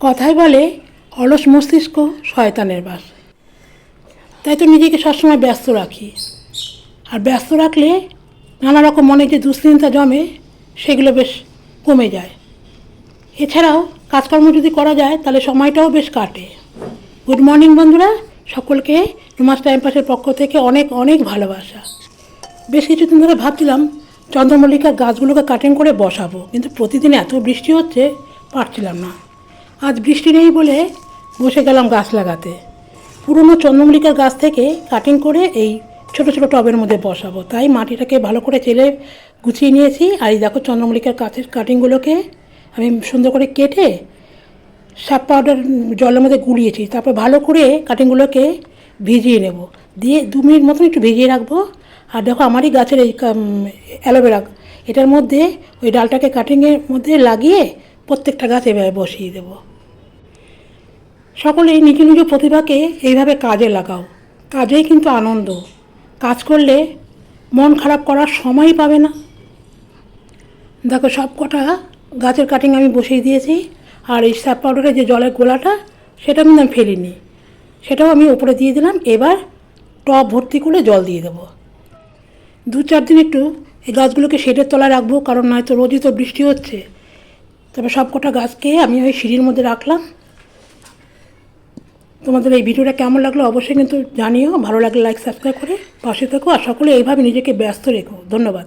কথায় বলে, অলস মস্তিষ্ক শয়তানের বাস। তাই তো নিজেকে সবসময় ব্যস্ত রাখি। আর ব্যস্ত রাখলে নানা রকম মনে যে দুশ্চিন্তা জমে, সেগুলো বেশ কমে যায়। এছাড়াও কাজকর্ম যদি করা যায়, তাহলে সময়টাও বেশ কাটে। গুড মর্নিং বন্ধুরা, সকলকে রুমাস টাইম পাসের পক্ষ থেকে অনেক অনেক ভালোবাসা। বেশ কিছুদিন ধরে ভাবছিলাম, চন্দ্রমল্লিকার গাছগুলোকে কাটিং করে বসাবো, কিন্তু প্রতিদিন এত বৃষ্টি হচ্ছে, পারছিলাম না। আজ বৃষ্টি নেই বলে বসে গেলাম গাছ লাগাতে। পুরনো চন্দ্রমল্লিকার গাছ থেকে কাটিং করে এই ছোট ছোট টবের মধ্যে বসাবো। তাই মাটিটাকে ভালো করে চেলে গুছিয়ে নিয়েছি। আর এই দেখো চন্দ্রমল্লিকার গাছের কাটিংগুলোকে আমি সুন্দর করে কেটে সাপ পাউডার জলের মধ্যে গুলিয়েছি। তারপর ভালো করে কাটিংগুলোকে ভিজিয়ে নেব। দিয়ে দু মিনিট মতন একটু ভিজিয়ে রাখব। আর দেখো আমারই গাছের এই অ্যালোভেরা, এটার মধ্যে ওই ডালটাকে কাটিংয়ের মধ্যে লাগিয়ে প্রত্যেকটা গাছ এভাবে বসিয়ে দেবো। সকলেই নিজ নিজ প্রতিভাকে এইভাবে কাজে লাগাও। কাজেই কিন্তু আনন্দ। কাজ করলে মন খারাপ করার সময়ই পাবে না। দেখো সব কটা গাছের কাটিং আমি বসিয়ে দিয়েছি। আর এই স্যাপ পাউডারের যে জলের গোলাটা, সেটা কিন্তু আমি ফেলিনি। সেটাও আমি ওপরে দিয়ে দিলাম। এবার টব ভর্তি করে জল দিয়ে দেবো। দু চার দিন একটু এই গাছগুলোকে শেডের তলায় রাখব, কারণ নয়তো রোজই তো বৃষ্টি হচ্ছে। তবে সব কটা গাছকে আমি ওই সিঁড়ির মধ্যে রাখলাম। তোমাদের এই ভিডিওটা কেমন লাগল অবশ্যই কিন্তু জানিও। ভালো লাগলে লাইক সাবস্ক্রাইব করে পাশে থেকো। আর সকলে এইভাবে নিজেকে ব্যস্ত রেখো। ধন্যবাদ।